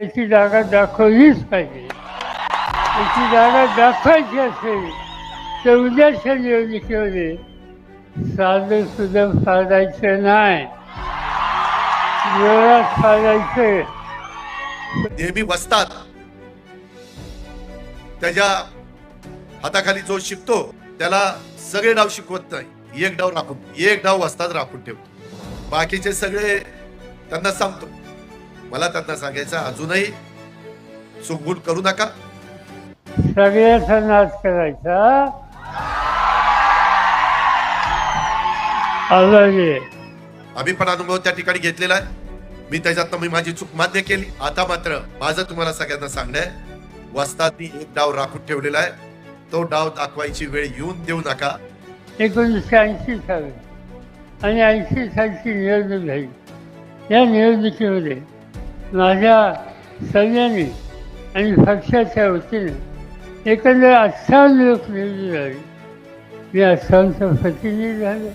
त्याची जागा दाखवलीच पाहिजे. त्याची जागा दाखवायची असेल तर उद्याच्या निवडणुकीमध्ये साधं सुद्धा साधायचं नाही. जोरात साधायचं नेहमी बसतात. त्याच्या हाताखाली जो शिकतो त्याला सगळे डाव शिकवत नाही. एक डाव राखून एक डाव वस्तात राखून ठेवतो. बाकीचे सगळे त्यांना सांगतो. मला त्यांना सांगायचं अजूनही चुकबुल करू नका. सगळ्याचा नाश करायचा. आम्ही पण अनुभव त्या ठिकाणी घेतलेला आहे. मी त्याच्यात मी माझी चूक मान्य केली. आता मात्र माझं तुम्हाला सगळ्यांना सांगणं वस्तादनी एक डाव राखून ठेवलेला आहे. तो डाव दाखवायची वेळ येऊन देऊ नका. एकोणीसशे ऐंशी साली आणि ऐंशी सालची निवडणूक झाली. या निवडणुकीमध्ये माझ्या सैन्याने आणि पक्षाच्या वतीने एकंदर अठ्ठावन्न लोक निवडून झाले मी अठ्ठावन्नचा प्रतिनिधी झालो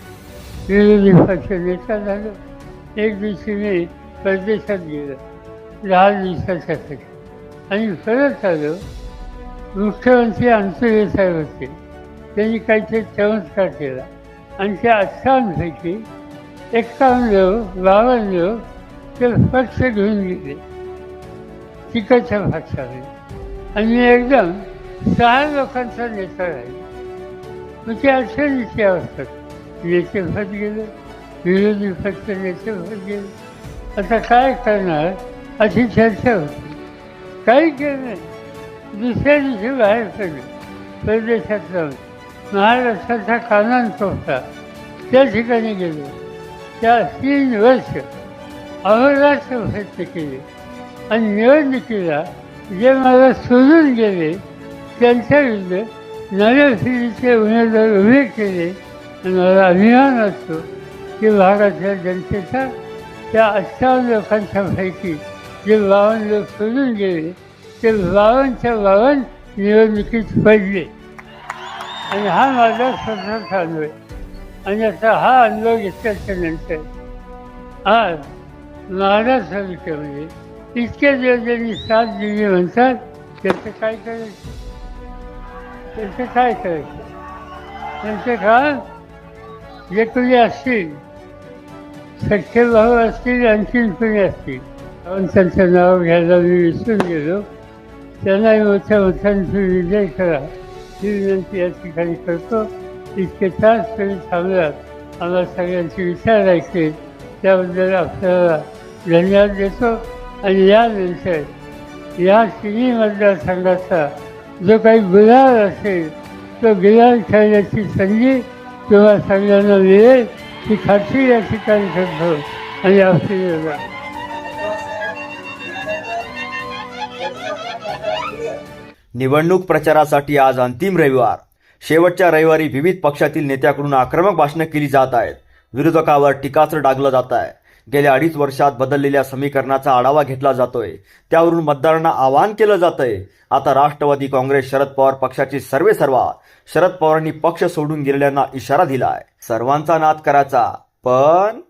विरोधी पक्ष नेता झालो. एक दिवशी मी परदेशात गेलो. दहा दिवसाच्यासाठी आणि परत आलो. मुख्यमंत्री आमचे साहेब होते. त्यांनी काहीतरी चमत्कार केला. आणि त्या अठ्ठावन्नपैकी एक्कावन्न लोक बावन्न त्याला ते घेऊन गेले. तिकडच्या पक्षाने आणि मी एकदम सहा लोकांचा नेता राहील. मग ते असे नेते असतात. नेते होत गेले विरोधी पक्ष नेते होत गेले. आता काय करणार? अशी चर्चा होती. काही केलं नाही. दुसऱ्या दिवशी बाहेर पडलो. परदेशात जाऊन महाराष्ट्राचा कानान होता त्या ठिकाणी गेलो. त्या तीन वर्ष अहोरात्र व्यक्त केले आणि निवडणुकीला जे मला सोडून गेले त्यांच्या विरुद्ध नव्या पिढीचे उमेदवार उभे केले. आणि मला अभिमान असतो की भागातल्या जनतेचा त्या अठ्ठावन्न लोकांच्या पैकी जे बावन्न लोक सोडून गेले ते बावनच्या बावन निवडणुकीत पडले. आणि हा माझा स्वतःचा अनुभव आहे. आणि आता हा अनुभव घेतल्याच्या नंतर आज महाराष्ट्र म्हणजे इतके दिवस ज्यांनी साथ दिली म्हणतात त्याचं काय करायचं? त्याचं काय करायचं? त्यांचं का जे कोणी असतील. सख्खे भाऊ असतील आणखीन कोणी असतील? आपण त्यांचं नाव घ्यायला मी विसरून गेलो. त्यांनाही मोठ्या मोठ्यांची विजय करा. ही विनंती या ठिकाणी करतो. इतके तास तरी थांबलात. आम्हाला सगळ्यांचे विचार ऐकले. त्याबद्दल आपल्याला धन्यवाद देतो आणि या यानंतर या तिन्ही मतदारसंघाचा जो काही गुलाल असेल तो गुलाल खेळण्याची संधी किंवा सगळ्यांना मिळेल ही खात्री या ठिकाणी करतो आणि आपली निवडणूक प्रचारासाठी आज अंतिम रविवार. शेवटच्या रविवारी विविध पक्षातील नेत्याकडून आक्रमक भाषणं केली जात आहेत. विरोधकावर टीकास्त्र डागलं जात आहे. गेल्या अडीच वर्षात बदललेल्या समीकरणाचा आढावा घेतला जातोय. त्यावरून मतदारांना आवाहन केलं जातंय. आता राष्ट्रवादी काँग्रेस शरद पवार पक्षाची सर्वे सर्वा. शरद पवारांनी पक्ष सोडून गेलेल्यांना इशारा दिलाय. सर्वांचा नाद करायचा. पण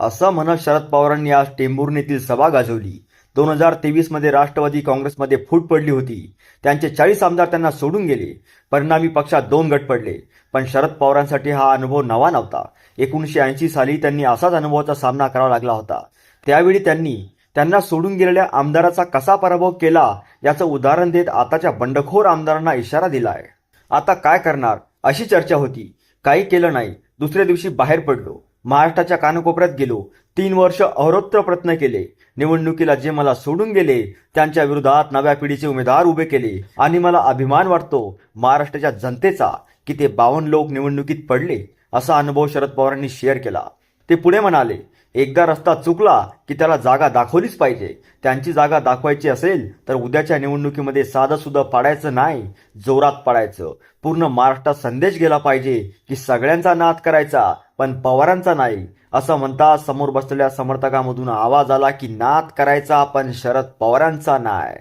असं म्हणत शरद पवारांनी आज टेंभुर्णीतील सभा गाजवली. दोन हजार तेवीसमध्ये राष्ट्रवादी काँग्रेसमध्ये फूट पडली होती. त्यांचे चाळीस आमदार त्यांना सोडून गेले. परिणामी पक्षात दोन गट पडले. पण शरद पवारांसाठी हा अनुभव नवा नव्हता. एकोणीसशे ऐंशी साली त्यांनी असाच अनुभवाचा सामना करावा लागला होता. त्यावेळी त्यांनी त्यांना सोडून गेलेल्या आमदाराचा कसा पराभव केला याचं उदाहरण देत आताच्या बंडखोर आमदारांना इशारा दिलाय. आता काय करणार? अशी चर्चा होती. काही केलं नाही. दुसऱ्या दिवशी बाहेर पडलो. महाराष्ट्राच्या कानकोपऱ्यात गेलो. तीन वर्ष अहोरात्र प्रयत्न केले. निवडणुकीला जे मला सोडून गेले त्यांच्या विरोधात नव्या पिढीचे उमेदवार उभे केले. आणि मला अभिमान वाटतो महाराष्ट्राच्या जनतेचा की ते बावन्न लोक निवडणुकीत पडले असा अनुभव शरद पवारांनी शेअर केला. ते पुढे म्हणाले एकदा रस्ता चुकला की त्याला जागा दाखवलीच पाहिजे. त्यांची जागा दाखवायची असेल तर उद्याच्या निवडणुकीमध्ये साधं सुद्धा पाडायचं नाही जोरात पाडायचं. पूर्ण महाराष्ट्रात संदेश गेला पाहिजे की सगळ्यांचा नाद करायचा पण पवारांचा नाही. असं म्हणता समोर बसलेल्या समर्थकामधून आवाज आला की नाद करायचा पण शरद पवारांचा नाही.